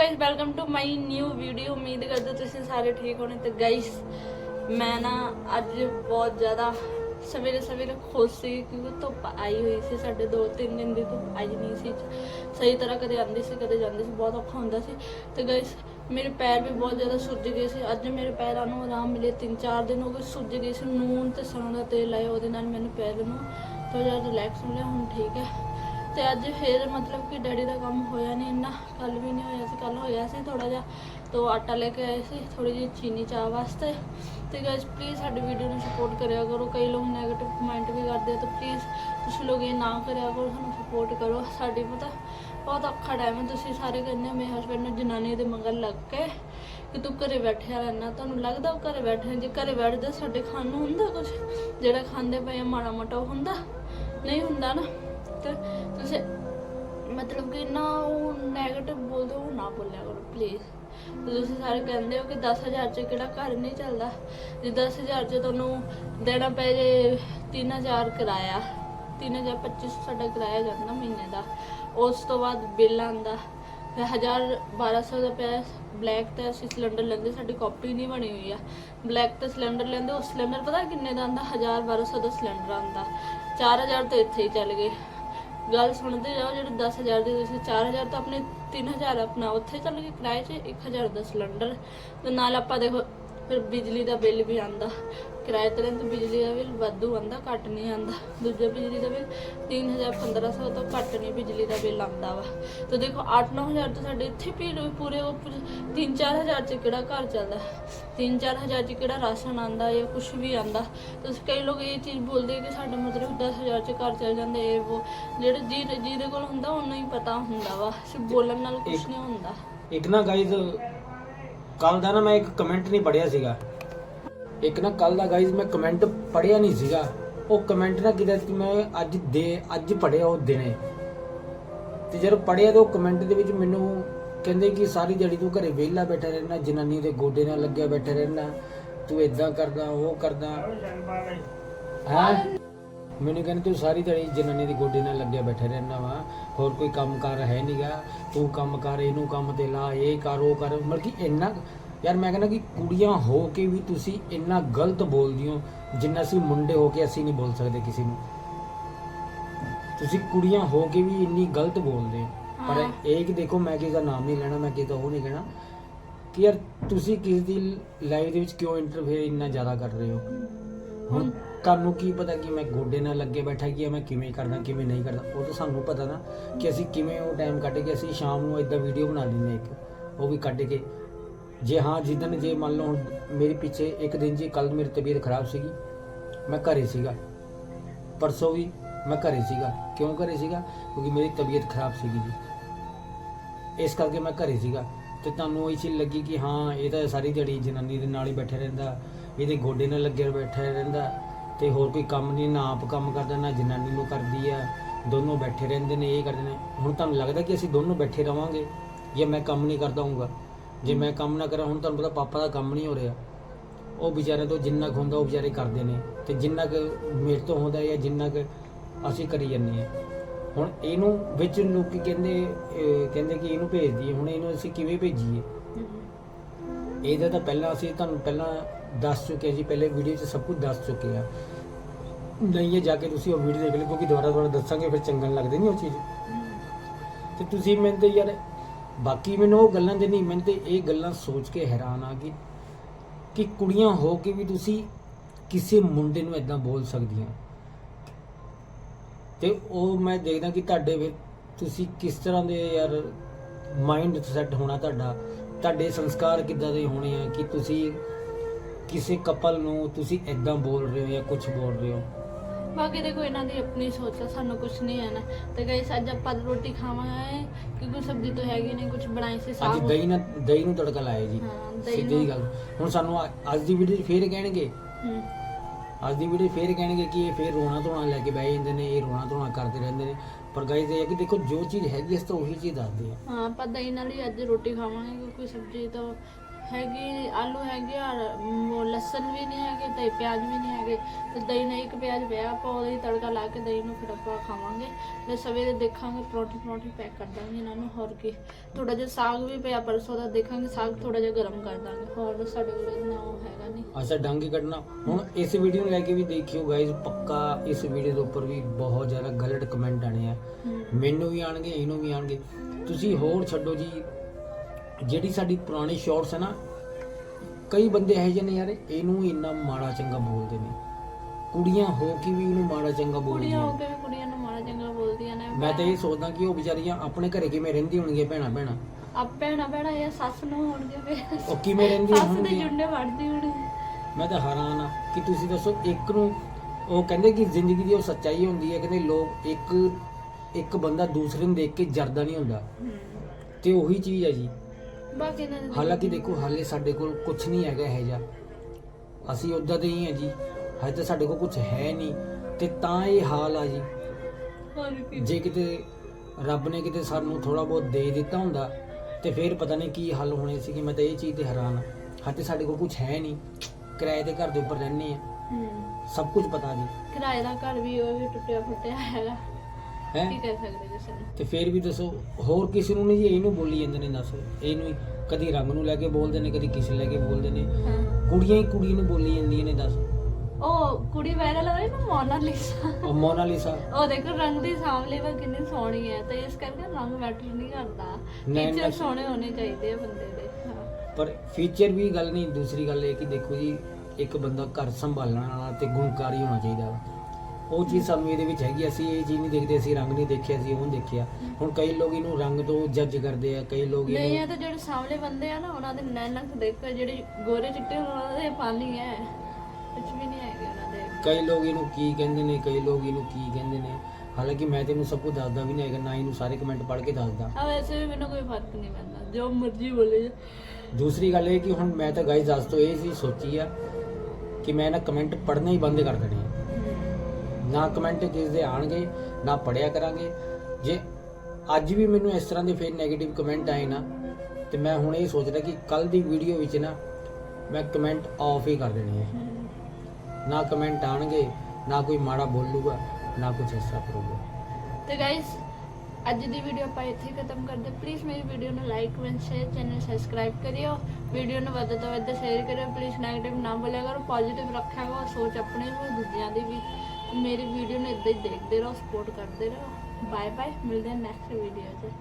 Guys welcome to my new video ਉਮੀਦ ਕਰਦਾ ਤੁਸੀਂ ਸਾਰੇ ਠੀਕ ਹੋਣੇ ਤੇ ਗਾਇਸ ਮੈਂ ਨਾ ਅੱਜ ਬਹੁਤ ਜ਼ਿਆਦਾ ਸਵੇਰੇ ਸਵੇਰੇ ਖੁਸ਼ ਸੀ ਕਿਉਂਕਿ ਧੁੱਪ ਆਈ ਹੋਈ ਸੀ, ਸਾਡੇ ਦੋ ਤਿੰਨ ਦਿਨ ਦੀ ਧੁੱਪ ਆਈ ਨਹੀਂ ਸੀ। ਸਹੀ ਤਰ੍ਹਾਂ ਕਦੇ ਆਉਂਦੀ ਸੀ, ਕਦੇ ਜਾਂਦੀ ਸੀ, ਬਹੁਤ ਔਖਾ ਹੁੰਦਾ ਸੀ। ਤੇ ਗਾਇਸ ਮੇਰੇ ਪੈਰ ਵੀ ਬਹੁਤ ਜ਼ਿਆਦਾ ਸੁੱਜ ਗਏ ਸੀ। ਅੱਜ ਮੇਰੇ ਪੈਰਾਂ ਨੂੰ ਆਰਾਮ ਮਿਲੇ, ਤਿੰਨ ਚਾਰ ਦਿਨ ਹੋ ਗਏ ਸੁੱਜ ਗਏ ਸੀ। ਨੂਨ ਤੇ ਸਰੋਂ ਦਾ ਤੇਲ ਲਾਇਆ ਉਹਦੇ ਨਾਲ ਮੈਨੂੰ ਪੈਰ ਨੂੰ ਥੋੜਾ ਜਿਹਾ ਰਿਲੈਕਸ ਮਿਲਿਆ, ਹੁਣ ਠੀਕ ਹੈ। ਤੇ ਅੱਜ ਫਿਰ ਮਤਲਬ ਕਿ ਡੈਡੀ ਦਾ ਕੰਮ ਹੋਇਆ ਨਹੀਂ ਇੰਨਾ ਕੱਲ ਵੀ ਨਹੀਂ ਹੋਇਆ ਸੀ ਕੱਲ ਹੋਇਆ ਸੀ ਥੋੜਾ ਜਿਹਾ, ਤੋ ਆਟਾ ਲੈ ਕੇ ਆਏ ਸੀ ਥੋੜੀ ਜਿਹੀ ਚੀਨੀ ਚਾਹ ਵਾਸਤੇ। ਤੇ ਗਾਇਸ ਪਲੀਜ਼ ਸਾਡੀ ਵੀਡੀਓ ਨੂੰ ਸਪੋਰਟ ਕਰਿਆ ਕਰੋ, ਕਈ ਲੋਕ 네ਗੇਟਿਵ ਕਮੈਂਟ ਵੀ ਕਰਦੇ ਆ, ਤਾਂ ਪਲੀਜ਼ ਤੁਸੀਂ ਲੋਕ ਇਹ ਨਾ ਕਰਿਆ ਕਰੋ, ਸਾਨੂੰ ਸਪੋਰਟ ਕਰੋ। ਸਾਡੀ ਪਤਾ ਬਹੁਤ ਔਖਾ ਟਾਈਮ ਹੈ, ਤੁਸੀਂ ਸਾਰੇ ਕਹਿੰਦੇ ਮੇਰੇ ਹਸਬੰਡ ਨੂੰ ਜਨਾਨੀ ਦੇ ਮੰਗਲ ਲੱਗ ਕੇ ਕਿ ਤੂੰ ਘਰੇ ਬੈਠਿਆ ਰਹਿਣਾ ਤੁਹਾਨੂੰ ਲੱਗਦਾ ਉਹ ਘਰੇ ਬੈਠੇ, ਜੇ ਘਰੇ ਬੈਠਦੇ, ਸਾਡੇ ਖਾਣ ਨੂੰ ਹੁੰਦਾ ਕੁਝ ਜਿਹੜਾ ਖਾਂਦੇ ਪਏ ਆ, ਮਾੜਾ ਮੋਟਾ ਉਹ ਹੁੰਦਾ? ਨਹੀਂ ਹੁੰਦਾ ਨਾ। ਤੇ ਤੁਸੀਂ ਮਤਲਬ ਕਿ ਨਾ ਉਹ 네ਗੇਟਿਵ ਬੋਲਦੇ, ਉਹ ਨਾ ਬੋਲਿਆ ਕਰੋ ਪਲੀਜ਼ ਤੁਸੀਂ ਸਾਰੇ ਕਹਿੰਦੇ ਹੋ ਕਿ 10000 ਚ ਕਿਹੜਾ ਘਰ ਨਹੀਂ ਚੱਲਦਾ। ਜੇ 10000 ਚ ਤੁਹਾਨੂੰ ਦੇਣਾ ਪੈ ਜੇ 3000 ਕਿਰਾਇਆ 3025 ਸਾਡਾ ਕਿਰਾਇਆ ਜਾਂਦਾ ਮਹੀਨੇ ਦਾ। ਉਸ ਤੋਂ ਬਾਅਦ ਬਿੱਲ ਆਂਦਾ ਫਿਰ 1000 1200 ਦਾ ਪਿਆ ਬਲੈਕ ਤੇ ਅਸੀਂ ਸਿਲੰਡਰ ਲੈਂਦੇ, ਸਾਡੀ ਕਾਪੀ ਨਹੀਂ ਬਣੀ ਹੋਈ ਆ। ਬਲੈਕ ਤੇ ਸਿਲੰਡਰ ਲੈਂਦੇ, ਉਹ ਸਿਲੰਡਰ ਪਤਾ ਕਿੰਨੇ ਦਾ ਆਂਦਾ 1000 1200 ਦਾ ਸਿਲੰਡਰ ਆਂਦਾ 4000 ਤਾਂ ਇੱਥੇ ਹੀ ਚੱਲ ਗਏ। ਗੱਲ ਸੁਣਦੇ ਜਾਓ, ਜਿਹੜੇ 10000 ਦੇ ਤੁਸੀਂ 4000 ਤਾਂ ਆਪਣੇ 3000 ਆਪਣਾ, ਉੱਥੇ ਚੱਲ ਗਏ ਕਿਰਾਏ 'ਚ 1000 ਦਾ ਸਿਲੰਡਰ ਤੇ ਨਾਲ ਆਪਾਂ ਦੇਖੋ ਫਿਰ ਬਿਜਲੀ ਦਾ ਬਿੱਲ ਵੀ ਆਂਦਾ। ਕਿਰਾਏ ਤੇ ਰਹਿੰਦੇ ਬਿਜਲੀ ਦਾ ਬਿੱਲ ਵਾਧੂ ਆਂਦਾ ਘੱਟ ਨਹੀਂ ਆਂਦਾ। ਦੂਜਾ ਬਿਜਲੀ ਦਾ ਬਿੱਲ 3000 1500 ਤੋਂ ਘੱਟ ਨਹੀਂ ਬਿਜਲੀ ਦਾ ਬਿੱਲ ਆਂਦਾ ਵਾ। ਤੇ ਦੇਖੋ 8-9000 ਤਾਂ ਸਾਡੇ ਇੱਥੇ ਵੀ ਪੂਰੇ 3-4000 ਚ ਕਿਹੜਾ ਘਰ ਚੱਲਦਾ। 3-4000 ਚ ਕਿਹੜਾ ਰਾਸ਼ਨ ਆਂਦਾ ਜਾਂ ਕੁਝ ਵੀ ਆਂਦਾ। ਤੁਸੀਂ ਕਈ ਲੋਕ ਇਹ ਚੀਜ਼ ਬੋਲਦੇ ਕਿ ਸਾਡਾ ਮਤਲਬ 10000 ਚ ਘਰ ਚੱਲ ਜਾਂਦੇ ਇਹ ਉਹ ਜਿਹੜੇ ਜਿਹਦੇ ਜਿਹਦੇ ਕੋਲ ਹੁੰਦਾ ਉਹਨੂੰ ਹੀ ਪਤਾ ਹੁੰਦਾ ਵਾ। ਸਿਰਫ ਬੋਲਣ ਨਾਲ ਕੁਝ ਨਹੀਂ ਹੁੰਦਾ। ਇੱਕ ਨਾ ਗਾਈਜ਼ ਕੱਲ ਦਾ ਨਾ ਮੈਂ ਇੱਕ ਕਮੈਂਟ ਨਹੀਂ ਪੜਿਆ ਸੀਗਾ। ਇੱਕ ਨਾ ਕੱਲ ਦਾ ਗਾਈਜ਼ ਮੈਂ ਕਮੈਂਟ ਪੜਿਆ ਨਹੀਂ ਸੀਗਾ। ਉਹ ਕਮੈਂਟ ਨਾ ਕਿਦਾ ਕਿ ਮੈਂ ਅੱਜ ਦੇ ਅੱਜ ਪੜਿਆ ਉਹ ਦਿਨੇ ਤੇ ਜਦੋਂ ਪੜਿਆ ਤਾਂ ਉਹ ਕਮੈਂਟ ਦੇ ਵਿੱਚ ਮੈਨੂੰ ਕਹਿੰਦੇ ਕਿ ਸਾਰੀ ਦਿਹਾੜੀ ਤੂੰ ਘਰੇ ਵਿਹਲਾ ਬੈਠਾ ਰਹਿਣਾ, ਜਨਾਨੀ ਦੇ ਗੋਡੇ ਨਾਲ ਲੱਗਿਆ ਬੈਠਾ ਰਹਿਣਾ, ਤੂੰ ਇਦਾਂ ਕਰਦਾ, ਉਹ ਕਰਦਾ। ਹਾਂ? ਮੈਨੂੰ ਕਹਿੰਦੇ ਤੂੰ ਸਾਰੀ ਦਿਹਾੜੀ ਜਨਾਨੀ ਦੇ ਗੋਡੇ ਨਾਲ ਲੱਗਿਆ ਬੈਠਾ ਰਹਿਣਾ ਵਾ, ਹੋਰ ਕੋਈ ਕੰਮ ਕਰ ਹੈ ਨਹੀਂਗਾ ਤੂੰ ਕੰਮ ਕਰ, ਇਹਨੂੰ ਕੰਮ ਤੇ ਲਾ, ਇਹ ਕਰ, ਉਹ ਕਰ। ਮਤਲਬ ਕਿ ਇੰਨਾ ਯਾਰ ਮੈਂ ਕਹਿੰਦਾ ਕਿ ਕੁੜੀਆਂ ਹੋ ਕੇ ਵੀ ਤੁਸੀਂ ਇੰਨਾ ਗਲਤ ਬੋਲਦੀ ਹੋ ਜਿੰਨਾ ਅਸੀਂ ਮੁੰਡੇ ਹੋ ਕੇ ਅਸੀਂ ਨਹੀਂ ਬੋਲ ਸਕਦੇ ਕਿਸੇ ਨੂੰ। ਤੁਸੀਂ ਕੁੜੀਆਂ ਹੋ ਕੇ ਵੀ ਇੰਨੀ ਗਲਤ ਬੋਲਦੇ ਹੋ। ਪਰ। ਇਹ ਕਿ ਦੇਖੋ ਮੈਂ ਕਿਸੇ ਦਾ ਨਾਮ ਨਹੀਂ ਲੈਣਾ ਮੈਂ ਕਿਸੇ ਦਾ ਉਹ ਨਹੀਂ ਕਹਿਣਾ ਕਿ ਯਾਰ ਤੁਸੀਂ ਕਿਸ ਦੀ ਲਾਈਫ ਦੇ ਵਿੱਚ ਕਿਉਂ ਇੰਟਰਫੇਅਰ ਇੰਨਾ ਜ਼ਿਆਦਾ ਕਰ ਰਹੇ ਹੋ? ਹੁਣ ਤੁਹਾਨੂੰ ਕੀ ਪਤਾ ਕਿ ਮੈਂ ਗੋਡੇ ਨਾਲ ਲੱਗੇ ਬੈਠਾ ਕਿ ਮੈਂ ਕਿਵੇਂ ਕਰਦਾ ਕਿਵੇਂ ਨਹੀਂ ਕਰਦਾ ਉਹ ਤਾਂ ਸਾਨੂੰ ਪਤਾ ਨਾ ਕਿ ਅਸੀਂ ਕਿਵੇਂ ਉਹ ਟਾਈਮ ਕੱਢ ਕੇ ਅਸੀਂ ਸ਼ਾਮ ਨੂੰ ਇਦਾਂ ਵੀਡੀਓ ਬਣਾ ਲੈਂਦੇ ਇੱਕ ਉਹ ਵੀ ਕੱਢ ਕੇ। ਜੇ ਹਾਂ ਜਿੱਦਣ ਜੇ ਮੰਨ ਲਓ ਹੁਣ ਮੇਰੇ ਪਿੱਛੇ ਇੱਕ ਦਿਨ ਜੀ ਕੱਲ ਮੇਰੀ ਤਬੀਅਤ ਖਰਾਬ ਸੀਗੀ, ਮੈਂ ਘਰੇ ਸੀਗਾ। ਪਰਸੋਂ ਵੀ ਮੈਂ ਘਰੇ ਸੀਗਾ। ਕਿਉਂ ਘਰੇ ਸੀਗਾ? ਕਿਉਂਕਿ ਮੇਰੀ ਤਬੀਅਤ ਖਰਾਬ ਸੀਗੀ ਜੀ। ਇਸ ਕਰਕੇ ਮੈਂ ਘਰੇ ਸੀਗਾ। ਤੇ ਤੁਹਾਨੂੰ ਇਹ ਚੀਜ਼ ਲੱਗੀ ਕਿ ਹਾਂ, ਇਹ ਤਾਂ ਸਾਰੀ ਦਿਹਾੜੀ ਜਨਾਨੀ ਦੇ ਨਾਲ ਹੀ ਬੈਠਾ ਰਹਿੰਦਾ, ਇਹਦੇ ਗੋਡੇ ਨਾਲ ਲੱਗਿਆ ਬੈਠਾ ਰਹਿੰਦਾ, ਤੇ ਹੋਰ ਕੋਈ ਕੰਮ ਨਹੀਂ, ਨਾ ਆਪ ਕੰਮ ਕਰਦਾ, ਨਾ ਜਨਾਨੀ ਨੂੰ ਕਰਦੀ ਆ, ਦੋਨੋਂ ਬੈਠੇ ਰਹਿੰਦੇ ਨੇ, ਇਹ ਕਰਦੇ ਨੇ। ਹੁਣ ਤੁਹਾਨੂੰ ਲੱਗਦਾ ਕਿ ਅਸੀਂ ਦੋਨੋਂ ਬੈਠੇ ਰਵਾਂਗੇ ਜਾਂ ਮੈਂ ਕੰਮ ਨਹੀਂ ਕਰਦਾ ਹੂੰਗਾ ਜੇ ਮੈਂ ਕੰਮ ਨਾ ਕਰਾਂ, ਹੁਣ ਤੁਹਾਨੂੰ ਪਤਾ ਪਾਪਾ ਦਾ ਕੰਮ ਨਹੀਂ ਹੋ ਰਿਹਾ। ਉਹ ਵਿਚਾਰੇ ਤੋਂ ਜਿੰਨਾ ਕੁ ਹੁੰਦਾ, ਉਹ ਵਿਚਾਰੇ ਕਰਦੇ ਨੇ। ਤੇ ਜਿੰਨਾ ਕੁ ਮੇਰੇ ਤੋਂ ਹੁੰਦਾ ਜਾਂ ਜਿੰਨਾ ਕੁ ਅਸੀਂ ਕਰੀ ਜੰਨੇ ਆ ਹੁਣ ਇਹਨੂੰ ਵਿੱਚ ਲੋਕੀ ਕਹਿੰਦੇ, ਅਹ ਕਹਿੰਦੇ ਕਿ ਇਹਨੂੰ ਭੇਜ ਦਈਏ, ਹੁਣ ਇਹਨੂੰ ਅਸੀਂ ਕਿਵੇਂ ਭੇਜੀਏ? ਇਹਦਾ ਤਾਂ ਪਹਿਲਾਂ ਅਸੀਂ ਤੁਹਾਨੂੰ ਪਹਿਲਾਂ ਦੱਸ ਚੁੱਕੇ ਹਾਂ ਜੀ, ਪਹਿਲੇ ਵੀਡੀਓ 'ਚ ਸਭ ਕੁਝ ਦੱਸ ਚੁੱਕੇ ਆ ਨਹੀਂ ਇਹ ਜਾ ਕੇ ਤੁਸੀਂ ਉਹ ਵੀਡੀਓ ਦੇਖ ਲਓ, ਕਿਉਂਕਿ ਦੁਬਾਰਾ ਦੁਬਾਰਾ ਦੱਸਾਂਗੇ, ਫਿਰ ਚੰਗਾ ਨੀ ਲੱਗਦੀ ਨਹੀਂ ਉਹ ਚੀਜ਼। ਤੇ ਤੁਸੀਂ ਮੈਨੂੰ ਤੇ ਯਾਰ ਬਾਕੀ ਮੈਨੂੰ ਉਹ ਗੱਲਾਂ ਦੇ ਨਹੀਂ ਮੈਨੂੰ ਤੇ ਇਹ ਗੱਲਾਂ ਸੋਚ ਕੇ ਹੈਰਾਨ ਆ ਕਿ ਕਿ ਕੁੜੀਆਂ ਹੋ ਕੇ ਵੀ ਤੁਸੀਂ ਕਿਸੇ ਮੁੰਡੇ ਨੂੰ ਇਦਾਂ ਬੋਲ ਸਕਦੀਆਂ। ਤੇ ਉਹ ਮੈਂ ਦੇਖਦਾ ਕਿ ਤੁਹਾਡੇ ਵਿੱਚ ਤੁਸੀਂ ਕਿਸ ਤਰ੍ਹਾਂ ਦੇ ਯਾਰ ਮਾਈਂਡ ਸੈੱਟ ਹੋਣਾ ਤੁਹਾਡਾ, ਤੁਹਾਡੇ ਸੰਸਕਾਰ ਕਿੱਦਾਂ ਦੇ ਹੋਣੇ ਆ ਕਿ ਤੁਸੀਂ ਕਿਸੇ ਕਪਲ ਨੂੰ ਤੁਸੀਂ ਇਦਾਂ ਬੋਲ ਰਹੇ ਹੋ ਜਾਂ ਕੁਝ ਬੋਲ ਰਹੇ ਹੋ। ਬਾਕੀ ਦੇਖੋ ਇਹਨਾਂ ਦੀ ਆਪਣੀ ਸੋਚ ਆ ਸਾਨੂੰ ਕੁਝ ਨਹੀਂ ਹੈ ਨਾ ਤੇ ਗਾਇਸ ਅੱਜ ਆਪਾਂ ਰੋਟੀ ਖਾਵਾਂਗੇ ਕਿਉਂਕਿ ਸਬਜ਼ੀ ਤਾਂ ਹੈਗੀ ਨਹੀਂ ਕੁਝ ਬਣਾਈ ਸੀ ਅੱਜ ਸਾਗ ਦਹੀਂ ਨਾ ਦਹੀਂ ਨੂੰ ਤੜਕਾ ਲਾਇਆ ਜੀ ਹਾਂ, ਦਹੀਂ ਸਿੱਧੀ ਨੂੰ- ਗੱਲ। ਹੁਣ ਸਾਨੂੰ ਅ- ਅੱਜ ਦੀ ਵੀਡੀਓ 'ਚ ਫੇਰ ਕਹਿਣਗੇ? ਹੂੰ। ਅੱਜ ਦੀ ਵੀਡੀਓ 'ਚ ਫੇਰ ਕਹਿਣਗੇ ਕਿ ਇਹ ਫੇਰ ਰੋਣਾ ਧੋਣਾ ਲੈ ਕੇ ਬਹਿ ਜਾਂਦੇ ਨੇ ਇਹ ਰੋਣਾ ਧੋਣਾ ਕਰਦੇ ਰਹਿੰਦੇ ਨੇ। ਪਰ ਗਾਇਜ਼ ਇਹ ਹੈ ਕਿ ਦੇਖੋ ਜੋ ਚੀਜ਼ ਹੈਗੀ ਇਸ ਤਾਂ ਉਹੀ ਚੀਜ਼ ਦੱਸਦੇ ਆ। ਹਾਂ ਆਪਾਂ ਦਹੀਂ ਨਾਲ ਹੀ ਅੱਜ ਰੋਟੀ ਖਾਵਾਂਗੇ ਕਿਉਂਕਿ ਸਬਜ਼ੀ ਤਾਂ ਹੈਗੀ ਆਲੂ ਹੈਗੇ ਔਰ ਮ, ਲਸਣ ਵੀ ਨਹੀਂ ਹੈਗੇ ਤੇ ਪਿਆਜ਼ ਵੀ ਨਹੀਂ ਹੈਗੇ। ਤੇ ਦਹੀਂ ਨਾਲ ਇੱਕ ਪਿਆਜ਼ ਪਿਆ ਆਪਾਂ ਉਹਦਾ ਹੀ ਤੜਕਾ ਲਾ ਕੇ ਦਹੀਂ ਨੂੰ ਫਿਰ ਆਪਾਂ ਖਾਵਾਂਗੇ। ਤੇ ਸਵੇਰੇ ਦੇਖਾਂਗੇ ਪਰੌਂਠੀ ਪਰੌਂਠੀ ਪੈਕ ਕਰ ਦਾਂਗੇ ਇਹਨਾਂ ਨੂੰ ਹੋਰ ਕੀ। ਥੋੜਾ ਜਿਹਾ ਸਾਗ ਵੀ ਪਿਆ ਪਰਸੋਂ ਦਾ ਦੇਖਾਂਗੇ ਸਾਗ ਥੋੜਾ ਜਿਹਾ ਗਰਮ ਕਰ ਦਾਂਗੇ। ਹੋਰ ਸਾਡੇ ਕੋਲ ਇੰਨਾ ਉਹ ਹੈਗਾ ਨਹੀਂ। ਅੱਛਾ ਡੰਗ ਹੀ ਕੱਢਣਾ। ਹੁਣ ਇਸ ਵੀਡੀਓ ਨੂੰ ਲੈ ਕੇ ਵੀ ਦੇਖਿਓ ਗਾਇਜ਼ ਪੱਕਾ ਇਸ ਵੀਡੀਓ ਦੇ ਉੱਪਰ ਵੀ ਬਹੁਤ ਜ਼ਿਆਦਾ ਗਲਤ ਕਮੈਂਟ ਆਣੇ ਆ। ਹਮ, ਮੈਨੂੰ ਵੀ ਆਣਗੇ ਇਹਨੂੰ ਵੀ ਆਣਗੇ ਤੁਸੀਂ ਹੋਰ ਛੱਡੋ ਜੀ। ਜਿਹੜੀ ਸਾਡੀ ਪੁਰਾਣੀ ਸ਼ਾਰਟਸ ਹੈ ਨਾ ਕਈ ਬੰਦੇ ਇਹੋ ਜਿਹੇ ਨੇ ਯਾਰ ਇਹਨੂੰ ਇੰਨਾ ਮਾੜਾ ਚੰਗਾ ਬੋਲਦੇ ਨੇ। ਕੁੜੀਆਂ ਹੋ ਕੇ ਵੀ ਇਹਨੂੰ ਮਾੜਾ ਚੰਗਾ ਕੁੜੀਆਂ ਬੋਲਦੀਆਂ ਹੋ ਕੇ ਵੀ ਕੁੜੀਆਂ ਨੂੰ ਮਾੜਾ ਚੰਗਾ ਬੋਲਦੀਆਂ ਨੇ। ਮੈਂ ਤਾਂ ਇਹ ਸੋਚਦਾ ਕਿ ਉਹ ਵਿਚਾਰੀਆਂ ਆਪਣੇ ਘਰੇ ਕਿਵੇਂ ਰਹਿੰਦੀ ਹੋਣਗੀਆਂ ਭੈਣਾ ਭੈਣਾ। ਆਪ ਭੈਣਾ ਭੈਣਾ ਇਹ ਸੱਸ ਨੂੰ ਹੋਣਗੇ ਫਿਰ। ਉਹ ਕਿਵੇਂ ਰਹਿੰਦੀ ਸੱਸ ਦੇ ਹੋਣਗੀਆਂ? ਜੁੰਡੇ ਵੜਦੀ ਹੋਣੀ। ਮੈਂ ਤਾਂ ਹੈਰਾਨ ਆ ਕਿ ਤੁਸੀਂ ਦੱਸੋ ਇੱਕ ਨੂੰ ਉਹ ਕਹਿੰਦੇ ਕਿ ਜ਼ਿੰਦਗੀ ਦੀ ਉਹ ਸੱਚਾਈ ਹੁੰਦੀ ਹੈ ਕਹਿੰਦੇ ਲੋਕ ਇੱਕ ਇੱਕ ਬੰਦਾ ਦੂਸਰੇ ਨੂੰ ਦੇਖ ਕੇ ਜਰਦਾ ਨਹੀਂ ਹੁੰਦਾ। ਤੇ ਉਹੀ ਚੀਜ਼ ਹੈ ਜੀ। ਬਾਕੀ ਇਹਨਾਂ ਦੇ ਹਾਲਾਂਕਿ ਦੇਖੋ ਹਾਲੇ ਸਾਡੇ ਕੋਲ ਕੁਝ ਨਹੀਂ ਹੈਗਾ ਇਹ ਜਿਹਾ। ਅਸੀਂ ਉਦਾਂ ਦੇ ਹੀ ਹਾਂ ਜੀ। ਹਜੇ ਤਾਂ ਸਾਡੇ ਕੋਲ ਕੁਝ ਹੈ ਨਹੀਂ। ਤੇ ਤਾਂ ਇਹ ਹਾਲ ਆ ਜੀ। ਹੋਰ ਕੀ। ਜੇ ਕਿਤੇ ਰੱਬ ਨੇ ਕਿਤੇ ਸਾਨੂੰ ਥੋੜਾ ਬਹੁਤ ਦੇ ਦਿੱਤਾ ਹੁੰਦਾ ਤੇ ਫਿਰ ਪਤਾ ਨਹੀਂ ਕੀ ਹੱਲ ਹੋਣੇ ਸੀ ਕਿ ਮੈਂ ਤਾਂ ਇਹ ਚੀਜ਼ ਤੇ ਹੈਰਾਨ ਆ ਹਜੇ ਸਾਡੇ ਕੋਲ ਕੁਝ ਹੈ ਨਹੀਂ। ਕਿਰਾਏ ਦੇ ਘਰ ਦੇ ਉੱਪਰ ਰਹਿੰਦੇ ਆ ਸਭ ਕੁਝ ਪਤਾ ਜੀ। ਕਿਰਾਏ ਦਾ ਘਰ ਵੀ ਉਹ ਵੀ ਟੁੱਟਿਆ ਫੁੱਟਿਆ ਹੈਗਾ। ਹੈ? ਕੀ ਕਹਿ ਸਕਦੇ ਨੂੰ ਤੇ ਫਿਰ ਵੀ ਦੱਸੋ ਹੋਰ ਕਿਸੇ ਨੂੰ ਨਹੀਂ ਜੀ ਇਹਨੂੰ ਬੋਲੀ ਜਾਂਦੇ ਨੇ ਦੱਸੋ ਇਹਨੂੰ ਹੀ ਕਦੀ ਰੰਗ ਨੂੰ ਲੈ ਕੇ ਬੋਲਦੇ ਨੇ ਕਦੀ ਕਿਸੇ ਲੈ ਕੇ ਬੋਲਦੇ ਨੇ। ਹਾਂ। ਕੁੜੀਆਂ ਹੀ ਕੁੜੀ ਨੂੰ ਬੋਲੀ ਜਾਂਦੀਆਂ ਨੇ ਦੱਸ। ਉਹ ਕੁੜੀ ਵਾਇਰਲ ਹੋਈ ਨਾ ਮੋਨਾਲਿਸਾ ਉਹ ਮੋਨਾਲਿਸਾ ਉਹ ਦੇਖੋ ਰੰਗ ਦੀ ਸਾਂਵਲੀ ਵਾ ਕਿੰਨੀ ਸੋਹਣੀ ਹੈ ਤੇ ਇਸ ਕਰਕੇ ਰੰਗ ਮੈਟਰ ਨਹੀਂ ਕਰਦਾ। ਨਹੀਂ, ਫੀਚਰ ਨਹੀਂ। ਸੋਹਣੇ ਹੋਣੇ ਚਾਹੀਦੇ ਆ ਬੰਦੇ ਦੇ ਹਾਂ। ਪਰ ਫੀਚਰ ਵੀ ਗੱਲ ਨਹੀਂ ਦੂਸਰੀ ਗੱਲ ਇਹ ਕਿ ਦੇਖੋ ਜੀ ਇੱਕ ਬੰਦਾ ਘਰ ਸੰਭਾਲਣ ਵਾਲਾ ਤੇ ਗੁਣਕਾਰੀ ਹੋਣਾ ਚਾਹੀਦਾ ਵਾ। ਉਹ ਚੀਜ਼ ਸਾਨੂੰ ਇਹਦੇ ਵਿੱਚ ਹੈਗੀ ਅਸੀਂ ਇਹ ਚੀਜ਼ ਨਹੀਂ ਦੇਖਦੇ ਅਸੀਂ ਰੰਗ ਨਹੀਂ ਦੇਖਿਆ ਅਸੀਂ ਉਹ ਨਹੀਂ ਦੇਖਿਆ। ਹੁਣ ਕਈ ਲੋਕ ਇਹਨੂੰ ਰੰਗ ਤੋਂ ਜੱਜ ਕਰਦੇ ਆ ਕਈ ਲੋਕ ਨਹੀਂ ਇਹਨੂੰ ਇਹ ਤਾਂ ਜਿਹੜੇ ਸਾਹਮਣੇ ਬੰਦੇ ਆ ਨਾ ਉਹਨਾਂ ਦੇ ਨੈਣਕ ਦੇਖੋ ਜਿਹੜੇ ਗੋਰੇ ਚਿੱਟੇ ਉਹਨਾਂ ਦੇ ਪਾਣੀ ਹੈ ਕੁਝ ਵੀ ਨਹੀਂ ਹੈਗੇ ਉਹਨਾਂ ਦੇ। ਕਈ ਲੋਕ ਇਹਨੂੰ ਕੀ ਕਹਿੰਦੇ ਨੇ ਕਈ ਲੋਕ ਇਹਨੂੰ ਕੀ ਕਹਿੰਦੇ ਨੇ। ਹਾਲਾਂਕਿ ਮੈਂ ਤੈਨੂੰ ਸਭ ਕੁਝ ਦੱਸਦਾ ਵੀ ਨਹੀਂ ਹੈਗਾ ਨਾ ਇਹਨੂੰ ਸਾਰੇ ਕਮੈਂਟ ਪੜ੍ਹ ਕੇ ਦੱਸਦਾ। ਆ ਵੈਸੇ ਵੀ ਮੈਨੂੰ ਕੋਈ ਫ਼ਰਕ ਨਹੀਂ ਪੈਂਦਾ ਜੋ ਮਰਜ਼ੀ ਬੋਲੇ। ਜਾ ਦੂਸਰੀ ਗੱਲ ਇਹ ਕਿ ਹੁਣ ਮੈਂ ਤਾਂ ਗਾਇਜ਼ ਅੱਜ ਤੋਂ ਇਹ ਸੀ ਸੋਚੀ ਆ ਕਿ ਮੈਂ ਨਾ ਕਮੈਂਟ ਪੜ੍ਹਨਾ ਹੀ ਬੰਦ ਕਰ ਦੇਣੇ ਆ। ਨਾ ਕਮੈਂਟ ਕਿਸ ਦੇ ਆਣਗੇ ਨਾ ਪੜਿਆ ਕਰਾਂਗੇ। ਜੇ ਅੱਜ ਵੀ ਮੈਨੂੰ ਇਸ ਤਰ੍ਹਾਂ ਦੇ ਫਿਰ 네ਗੇਟਿਵ ਕਮੈਂਟ ਆਏ ਨਾ, ਤੇ ਮੈਂ ਹੁਣ ਇਹ ਸੋਚ ਰਿਹਾ ਕਿ ਕੱਲ ਦੀ ਵੀਡੀਓ ਵਿੱਚ ਨਾ ਮੈਂ ਕਮੈਂਟ ਆਫ ਹੀ ਕਰ ਦੇਣੇ ਹੈ। ਨਾ ਕਮੈਂਟ ਆਣਗੇ ਨਾ ਕੋਈ ਮਾੜਾ ਬੋਲੂਗਾ, ਨਾ ਕੁਝ ਐਸਾ ਕਰੂਗਾ। ਤੇ ਗਾਇਸ ਅੱਜ ਦੀ ਵੀਡੀਓ ਆਪਾਂ ਇੱਥੇ ਖਤਮ ਕਰਦੇ ਪਲੀਜ਼ ਮੇਰੀ ਵੀਡੀਓ ਨੂੰ like comment share channel subscribe ਕਰਿਓ। ਵੀਡੀਓ ਨੂੰ ਵੱਧ ਤੋਂ ਵੱਧ ਸ਼ੇਅਰ ਕਰਿਓ। ਪਲੀਜ਼ ਨੈਗੇਟਿਵ ਨਾ ਬੋਲਿਆ ਕਰੋ ਪੋਜ਼ਿਟਿਵ ਰੱਖਿਆ ਕਰੋ। ਸੋਚ ਆਪਣੀ ਵੀ ਦੂਜਿਆਂ ਦੀ ਵੀ। ਮੇਰੀ ਵੀਡੀਓ ਨੂੰ ਇਦਾਂ ਹੀ ਦੇਖਦੇ ਰਹੋ ਸਪੋਰਟ ਕਰਦੇ ਰਹੋ। ਬਾਏ ਬਾਏ ਮਿਲਦੇ ਹਾਂ ਨੈਕਸਟ ਵੀਡੀਓ 'ਚ।